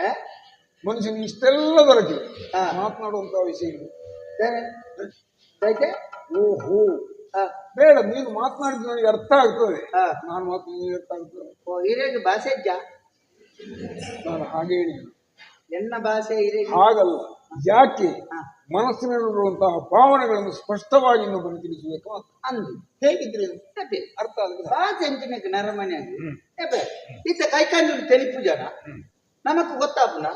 ಆ? ಮನುಷ್ಯನಿಗೆ ಇಷ್ಟೆಲ್ಲ ದೊರಕಿದೆ ಹಾ. ವಿಷಯಗಳು ವಿಷಯ ಇದು. ಸರಿ. ಆಯ್ತಾ? ಓಹೋ. ಬೇಡ ನೀನು ಮಾತನಾಡಿದ್ದು ನನಗೆ ಅರ್ಥ ಆಗ್ತದೆ. ನಾನು ಮಾತನಾಡಿದ ಅರ್ಥ ಆಗ್ತದೆ. ಓ ಹಿರೇಗ ಭಾಷೆ ಇದ್ದ ನಾನು ಹಾಗೆ ಹೇಳಿ ಎನ್ನ ಭಾಷೆ ಹಿರೇಗ ಹಾಗಲ್ಲ. ಯಾಕೆ. ಮನಸ್ಸಿನಲ್ಲಿರುವಂತಹ ಭಾವನೆಗಳನ್ನು ಸ್ಪಷ್ಟವಾಗಿ ಇನ್ನೊಬ್ಬರು ತಿಳಿಸಬೇಕು ಅಂತ. ಅಂದು. ಹೇಗಿದ್ರೆ? ಅರ್ಥ ಆಗುತ್ತೆ? ಭಾಷೆ ಎಂಚಿನಕ್ಕೆ ನರಮನೆ ಏಬೆ ಕೈಕಾಂಡ್ ತೆಲಿಪು ಜನ ನಮಕ್ ಗೊತ್ತಾಪುನ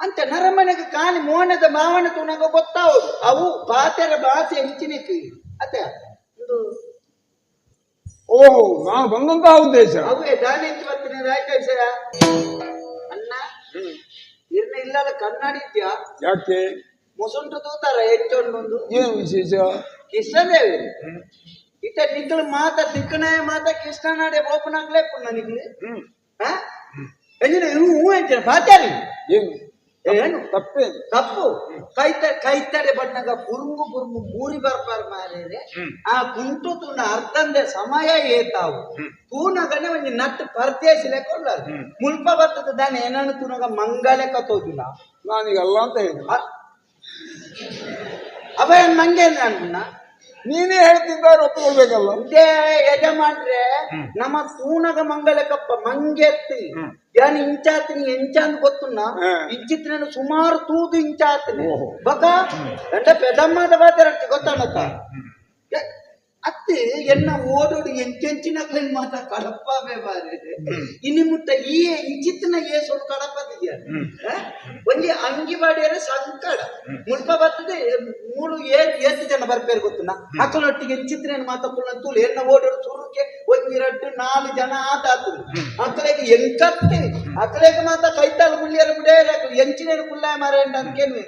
ಅಂತ ನರಮನೆಗೆ ಕಾಣಿ ಮೋನದ ಮಾವನ ತುನಗ ಗೊತ್ತಾವು ಅವು ಪಾತೆರ ಭಾಷೆ ಎಂಚಿನಕ್ಕೆ ಅತ್ತೆ ಇದು ಓಹೋ ನಾನು ಬಂದಂತಹ ಉದ್ದೇಶ. ಅವೇ ದಾನಿ ಬರ್ತೀನಿ ರಾಯ್ಕೈಸರ ಅಣ್ಣ ಇರ್ನ ಇಲ್ಲದ ಕನ್ನಡಿ ಇದ್ಯಾ? ಯಾಕೆ? ಮುಸುಂಟು ತೂತಾರ ಹೆಚ್ಚೊಂದು ಏನು ವಿಶೇಷ? ಕೃಷ್ಣದೇವಿ. ಇತ ನಿಕ್ಕಳು ಮಾತ ತಿಕ್ಕನೆ ಮಾತ ಕೃಷ್ಣನಾಡೆ ಓಪನಾಗ್ಲೇ ಪುಣ್ಣ ನಿಕ್ಲಿ ಹಾ? ಎಂಜಿನ ಹ್ಞೂ ಹ್ಞೂ ಅಂತೀರ ಪಾಚಾರಿ ಏನು? ಏನು? ತಪ್ಪು. ಕೈತ ಕೈತಡೆ ಬಣ್ಣಗ ಬುರುಂಗು ಬುರುಂಗು ಮೂರಿ ಬರ್ಬಾರ ಮಾರೇರೆ. ಆ ಕುಂಟು ತೂನ ಅರ್ಥಂದೆ ಸಮಯ ಏತಾವು. ತೂನಗನೆ ಒಂಜಿ ನಟ್ ಪರ್ದೇಶಿಲೆ ಕೊಳ್ಳಾರು ಮುಲ್ಪ ಬರ್ತದ ದಾನೆ ಏನನ್ನು ತೂನಗ ತೋದಿಲ್ಲ ನಾನೀಗ ಅಲ್ಲ ಅಂತ ಹೇಳಿದ. ಅವ ಏನ್ ಮಂಗೆ ಅನ್ಪುಣ್ಣ ನೀನೇ ಹೇಳ್ತಿದ್ದಾರೆ ಒಪ್ಪಿಕೊಳ್ಬೇಕಲ್ಲ ಇದೇ ಯಜಮಾನ್ರೆ ನಮ್ಮ ತೂನಗ ಮಂಗಲಕಪ್ಪ ಮಂಗೆತ್ತಿ. ಯಾನ್ ಇಂಚಾತಿನಿ ಎಂಚಾಂದ್ ಗೊತ್ತುನ್ನ ಹಾ. ಇಂಚಿತ್ತಿನ ಸುಮಾರು ತೂದು ಇಂಚಾತಿನಿ. ಓಹೋ. ಬಕ? ಎಂಡ ಪೆದಮ್ಮದ ಬಾತಿರಟ್ಟಿ ಗೊತ್ತಾಣತ್ತ ಅತ್ತಿ ಎನ್ನ ಓಡೋಡು ಎಂಚೆಂಚಿನ ಕ್ಲೈನ್ ಮಾತ ಕಡಪ ಬಾರಿ ಇನ್ನು ಮುಟ್ಟ ಈ ಇಚಿತ್ತಿನ ಏ ಸ್ವಲ್ಪ ಕಡಪದಿದ್ಯಾ ಒಂಜಿ ಅಂಗಿ ಬಾಡಿಯರ ಸಂಕಡ ಮುಲ್ಪ ಬರ್ತದೆ ಮೂಳು ಏನ್ ಎಷ್ಟು ಜನ ಬರ್ಪೇರು ಗೊತ್ತುನ? ಮಾತ ಎಂಚಿತ್ತಿನ ತೂಲು ಎನ್ನ ಓಡೋಡು ಸುರುಕೆ ಒಂಜಿ ರಡ್ಡು ನಾಲ್ ಜನ ಆತ ಆತು ಅಕ್ಕಲೆಗೆ ಎಂಕತ್ತೆ. ಅಕ್ಕಲೆಗೆ ಮಾತ ಕೈತಾಳು ಮುಳ್ಳಿಯರ ಬಿಡೇ ಎಂಚಿನ ಕುಲ್ಲಾಯ ಮಾರ ಅನ್ಕೇನು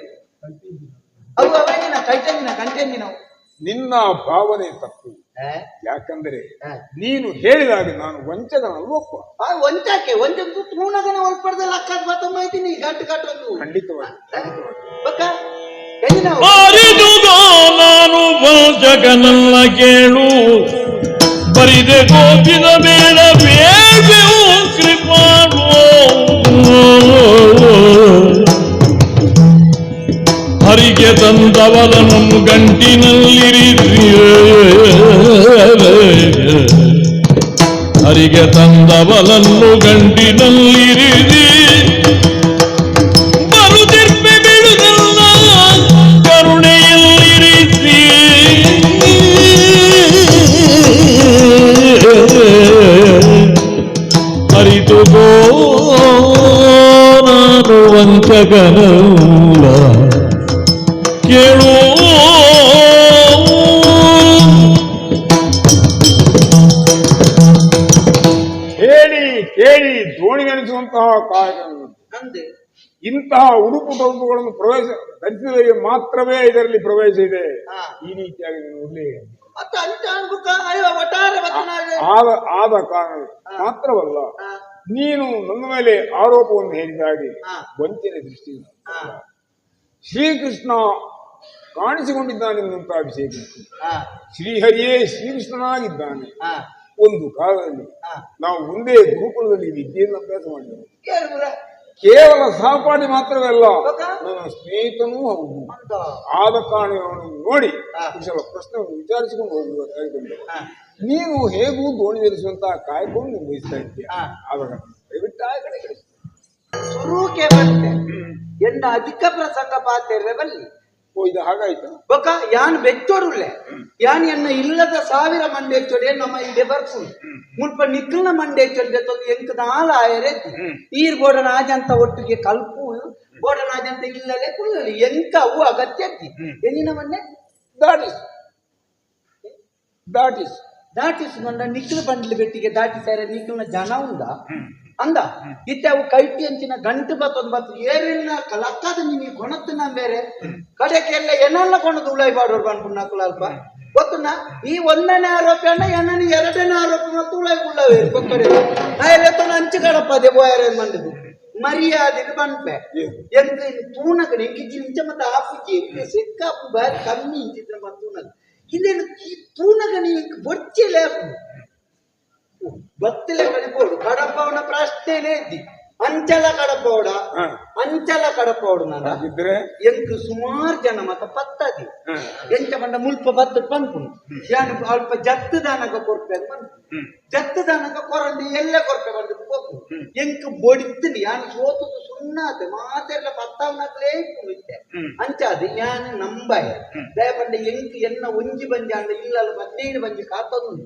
ಅವು ಅವಾಗಿನ ಕೈತಂಗಿನ ಕಂಟೆಂಗಿನ ನಿನ್ನ ಭಾವನೆ ತಪ್ಪು. ಯಾಕಂದರೆ. ನೀನು ಹೇಳಿದಾಗ ನಾನು ವಂಚಕನಲ್ವಪ್ಪ ಆ ವಂಚಕ್ಕೆ ಒಂಚಕ್ಕೆ ತೂಣಗನ ಒಳಪಡ್ದಲ್ಲಿ ಅಕ್ಕ ಮಾತ ಮಾಹಿತಿನಿ ಗಂಟು ಕಟ್ಟೊಂದು ಖಂಡಿತವಾಗಿ. ನಾನು ವಂಚಕನಲ್ಲ ಕೇಳು. ಬರಿದೆ ಗೋಪಿನ ಬೇಡ ಬೇಡವು ಕೃಪಾಳು ಹರಿಗೆ ತಂದವಲನು ಗಂಟಿನಲ್ಲಿರಿದ್ರಿ. ಹರಿಗೆ ತಂದವಲನ್ನು ಗಂಟಿನಲ್ಲಿರಿದಿ ಬರುತ್ತಿರ್ಪೆ ಬಿಡುಗಲ್ಲ ಕರುಣೆಯಲ್ಲಿರಿಸಿ ಅರಿತು ನಾನು ವಂಚಕನಲ್ಲ ಕೇಳು ಕೇಳಿ ದೋಣಿ ಅನಿಸುವಂತಹ ಅಂದೆ ಇಂತಹ ಉಡುಪು ತೊಡುಪುಗಳನ್ನು ಪ್ರವೇಶ ಧರಿಸಿದವರಿಗೆ ಮಾತ್ರವೇ ಇದರಲ್ಲಿ ಪ್ರವೇಶ ಇದೆ. ಈ ರೀತಿಯಾಗಿ ನೋಡಲಿ. ಆದ ಆದ ಕಾರಣ. ಮಾತ್ರವಲ್ಲ ನೀನು ನನ್ನ ಮೇಲೆ ಆರೋಪವನ್ನು ದೃಷ್ಟಿ ವಂಚನೆ ದೃಷ್ಟಿಯಿಂದ ಶ್ರೀಕೃಷ್ಣ ಕಾಣಿಸಿಕೊಂಡಿದ್ದಾನೆ ವಿಷಯ. ಹಾ, ಶ್ರೀಹರಿಯೇ ಶ್ರೀಕೃಷ್ಣನಾಗಿದ್ದಾನೆ. ಒಂದು ಕಾಲದಲ್ಲಿ. ನಾವು ಒಂದೇ ಗುರುಕುಲದಲ್ಲಿ ವಿದ್ಯೆಯನ್ನು ಅಭ್ಯಾಸ ಮಾಡಿದೆವು. ಕೇಳು ಕೇವಲ ಸಹಪಾಠಿ ಮಾತ್ರವಲ್ಲ? ನನ್ನ ಸ್ನೇಹಿತನೂ ಹೌದು. ಅಂತ. ಆದ ಕಾರಣವನ್ನು ನೋಡಿ. ಕುಶಲ ಪ್ರಶ್ನೆಯನ್ನು ವಿಚಾರಿಸಿಕೊಂಡು ಹೋಗುವ ಹಾ, ನೀನು ಹೇಗೂ ದೋಣಿ ಧರಿಸುವಂತಹ ಕಾಯ್ಕೊಂಡು ನಿರ್ವಹಿಸ್ತಾ ಇದ್ದೀಯ. ಆವಾಗ ದಯವಿಟ್ಟು ಆ ಕಡೆ ಬಂತೆ ಅಧಿಕ ಪ್ರಸಂಗ ಪಾತ್ರ ಬಲ್ಲಿ ಓ ಇದು ಹಾಗಾಯ್ತು? ಬಕ ಯಾನ್ ಬೆಚ್ಚೋಡುಲ್ಲೆ ಯಾನ್ ಎನ್ನ ಇಲ್ಲದ ಸಾವಿರ ಮಂಡೆ ಚೊಡೆ ನಮ್ಮ ಇಲ್ಲಿ ಬರ್ಪುಂಡು ಮುಲ್ಪ ನಿಕ್ಲನ ಮಂಡೆ ಚೊಡೆ ತೊಂದು ನಾಲ್ ಆಯರೆ ಈರ್ ಬೋಡನಾಜ ಅಂತ ಒಟ್ಟಿಗೆ ಕಲ್ಪು ಬೋಡನಾಜ ಅಂತ ಇಲ್ಲಲೆ ಕುಳ್ಳಲಿ. ಎಂಕ ಅವು ಅಗತ್ಯ ಎಂದಿನ ಮೊನ್ನೆ ದಾಟಿಸ್. ದಾಟಿಸ್. ದಾಟಿಸಿಕೊಂಡ ನಿಕ್ಕಲು ಬಂಡ್ಲ ಬೆಟ್ಟಿಗೆ. ದಾಟಿಸಾರೆ ನಿಕ್ಲನ ಜನ ಉಂದ. ಅಂದ. ಇತ್ತೆ ಅವು ಕೈಟಿ ಅಂಚಿನ ಗಂಟು ಬತ್ತೊಂದು ಬತ್ತು. ಏರಿನ ಕಲಕ್ಕದ ನಿಮಗೆ ಕೊಣತ್ತನ ಬೇರೆ. ಕಡೆಕೆಲ್ಲ ಏನಲ್ಲ ಕೊಣದು ಉಳಾಯಿ ಬಾಡೋರು ನಕಲ ಅಲ್ಪ ಗೊತ್ತುನ ಈ ಒಂದನೇ ಆರೋಪಿ ಅಣ್ಣ ಎಣ್ಣನ ಎರಡನೇ ಆರೋಪಿ ಮತ್ತು ಉಳೈ ಉಳ್ಳವೇ ಕೊಕ್ಕಡೆ ನಾ ಎಲ್ಲ ಅಂಚು ಕಡಪ ಅದೇ ಬೋಯರ ಮಂಡದು ಮರ್ಯಾದೆ ಬಂದ್ಪೆ ಎಂತ ತೂನಕ ನೆಂಗಿಜ್ಜಿ ನಿಂಚ ಮತ್ತೆ ಆಪುಜಿ ಸೆಕ್ಕಾಪು ಬಾರಿ ಕಮ್ಮಿ ಇಂಚಿದ್ರ ಮತ್ತೆ ತೂನಕ ಇಲ್ಲೇನು ಈ ತೂನಗನಿ ಬೊಚ್ಚಿಲೆ ಬತ್ತಿಲೆ ಕಡಿಬೋಡು ಕಡಪವನ ಪ್ರಶ್ನೆನೇ ಇದ್ದಿ ಅಂಚಲ ಕಡಪೋಡ ಹಾ. ಅಂಚಲ ಕಡಪೋಡು ನಾನು ಹಾಗಿದ್ರೆ? ಎಂಕ್ ಸುಮಾರು ಜನ ಮತ್ತ ಪತ್ತದಿ. ಹ. ಎಂಚ ಬಂಡ ಮುಲ್ಪ ಬತ್ತು ಪನ್ಪುನು ಯಾನು ಅಲ್ಪ ಜತ್ತು ದಾನಗ ಕೊರ್ಪೆ ಬಂದು ಹ್ಮ್. ಜತ್ತು ದಾನಗ ಕೊರಂಡಿ ಎಲ್ಲ ಕೊರ್ಪೆ ಬಂದು ಹೋಗು ಎಂಕ್ ಬೊಡಿತೀನಿ ಯಾನು ಸೋತುದು. ಸುಣ್ಣಾದ ಮಾತೆಲ್ಲ ಪತ್ತಾವನಕ್ಲೇ ಇತ್ತೆ. ಹ್ಮ್. ಅಂಚಾದು ಯಾನು ನಂಬಾಯ. ದಯಪಂಡ ಎಂಕ್ ಎನ್ನ ಒಂಜಿ ಬಂಜಿ ಅಂಡ பஞ்சு ಹದಿನೈದು ಬಂಜಿ அஞ்சு கடப்பவன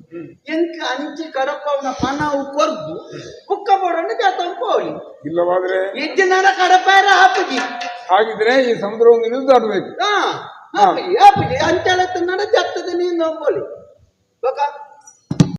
ಅಂಚಿ ಕಡಪವನ புக்க ಕೊರ್ದು ಕುಕ್ಕ ಬೋಡಂಡು ಜಾತವ್ ಪೋಳಿ ಇಲ್ಲವಾದ್ರೆ? ಇಜ್ಜಿನಾಡ ಕಡಪಾಯರ ಹಾಪುಜಿ ಹಾಗಿದ್ರೆ ಈ ಸಮುದ್ರವನ್ನು ನೀವು ದಾಟಬೇಕು ಹಾ ಹಾಪುಜಿ ಹಾಪುಜಿ ಅಂಚಾಲ ನಡ ಜತ್ತದ ನೀನು ನಂಬೋಳಿ ಬಕ?